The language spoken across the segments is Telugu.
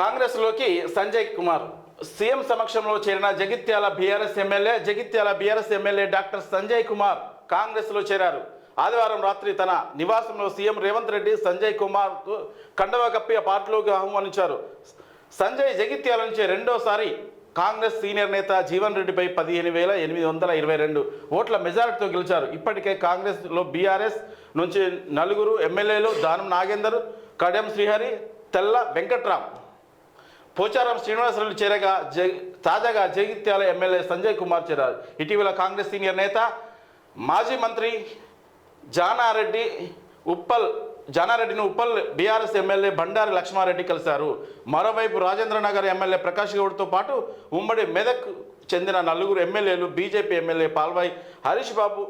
కాంగ్రెస్లోకి సంజయ్ కుమార్. సీఎం సమక్షంలో చేరిన Jagtial BRS MLA Jagtial BRS MLA doctor Sanjay Kumar కాంగ్రెస్లో చేరారు. ఆదివారం రాత్రి తన నివాసంలో సీఎం రేవంత్ రెడ్డి సంజయ్ కుమార్కు కండవ కప్పి పార్టీలోకి ఆహ్వానించారు. సంజయ్ జగిత్యాల నుంచి రెండోసారి కాంగ్రెస్ సీనియర్ నేత జీవన్ రెడ్డిపై పదిహేను వేల ఎనిమిది వందల ఇరవై రెండు ఓట్ల మెజారిటీతో గెలిచారు. ఇప్పటికే కాంగ్రెస్లో బీఆర్ఎస్ నుంచి నలుగురు ఎమ్మెల్యేలు దానం నాగేందర్ కడెం శ్రీహరి తెల్ల వెంకట్రామ్ పోచారం శ్రీనివాసరెడ్డి చేరగా తాజాగా జగిత్యాల ఎమ్మెల్యే సంజయ్ కుమార్ చేరారు. ఇటీవల కాంగ్రెస్ సీనియర్ నేత మాజీ మంత్రి జానారెడ్డి ఉప్పల్ జానారెడ్డిని ఉప్పల్ బీఆర్ఎస్ ఎమ్మెల్యే బండారి లక్ష్మారెడ్డి కలిశారు. మరోవైపు రాజేంద్రనగర్ ఎమ్మెల్యే ప్రకాష్ గౌడ్తో పాటు ఉమ్మడి మెదక్ చెందిన నలుగురు ఎమ్మెల్యేలు బీజేపీ ఎమ్మెల్యే పాల్వాయి హరీష్ బాబు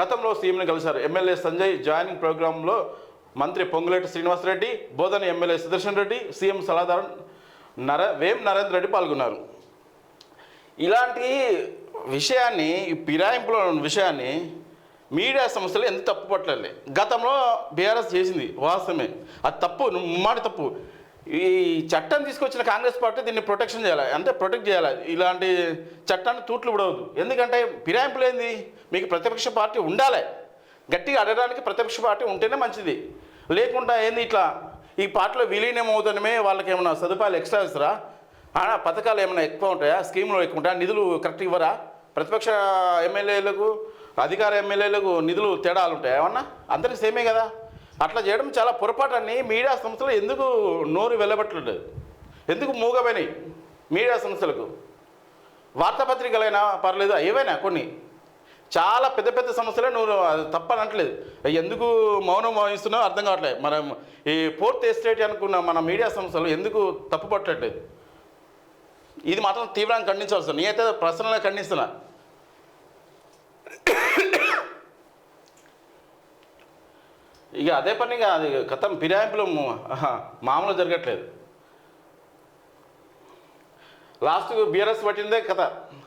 గతంలో సీఎంని కలిశారు. ఎమ్మెల్యే సంజయ్ జాయినింగ్ ప్రోగ్రాంలో మంత్రి పొంగులేటి శ్రీనివాసరెడ్డి బోధన ఎమ్మెల్యే సుదర్శన్ రెడ్డి సీఎం సలహాదారు నర వేం నరేంద్ర రెడ్డి పాల్గొన్నారు. ఇలాంటి విషయాన్ని ఈ ఫిరాయింపులో ఉన్న విషయాన్ని మీడియా సంస్థలు ఎంత తప్పు పట్టలేదు గతంలో బీఆర్ఎస్ చేసింది వాస్తవమే. అది తప్పు నువ్వు ముమ్మాటి తప్పు. ఈ చట్టం తీసుకొచ్చిన కాంగ్రెస్ పార్టీ దీన్ని ప్రొటెక్షన్ చేయాలి అంటే ప్రొటెక్ట్ చేయాలి. ఇలాంటి చట్టాన్ని తూట్లు విడవద్దు. ఎందుకంటే ఫిరాయింపులు ఏంది? మీకు ప్రతిపక్ష పార్టీ ఉండాలి. గట్టిగా అడగడానికి ప్రతిపక్ష పార్టీ ఉంటేనే మంచిది. లేకుండా ఏంది ఇట్లా? ఈ పార్టీలో విలీనం అవుతానమే వాళ్ళకి ఏమైనా సదుపాయాలు ఎక్స్ట్రా ఇస్తారా? ఆ, పథకాలు ఏమైనా ఎక్కువ ఉంటాయా? స్కీములు ఎక్కువ ఉంటాయా? నిధులు కరెక్ట్ ఇవ్వరా? ప్రతిపక్ష ఎమ్మెల్యేలకు అధికార ఎమ్మెల్యేలకు నిధులు తేడాలు ఉంటాయా? ఏమన్నా? అందరికీ సేమే కదా. అట్లా చేయడం చాలా పొరపాటు మీడియా సంస్థలు ఎందుకు నోరు వెళ్ళబట్టలేదు ఎందుకు మూగపోయినాయి మీడియా సంస్థలకు? వార్తాపత్రికలైనా పర్లేదు? ఏవైనా కొన్ని? చాలా పెద్ద పెద్ద సమస్యలే నువ్వు అది తప్పనట్లేదు. ఎందుకు మౌనం వహిస్తున్నావు? అర్థం కావట్లేదు. మనం ఈ ఫోర్త్ ఎస్టేట్ అనుకున్న మన మీడియా సంస్థలు ఎందుకు తప్పుపట్టట్లేదు? ఇది మాత్రం తీవ్రంగా ఖండించవలసి నేనైతే ప్రశ్నలే ఖండిస్తున్నా. ఇక అదే పనిగా అది గతం ఫిరాయింపులు మామూలు జరగట్లేదు. లాస్ట్కు బీఆర్ఎస్ పట్టిందే కథ.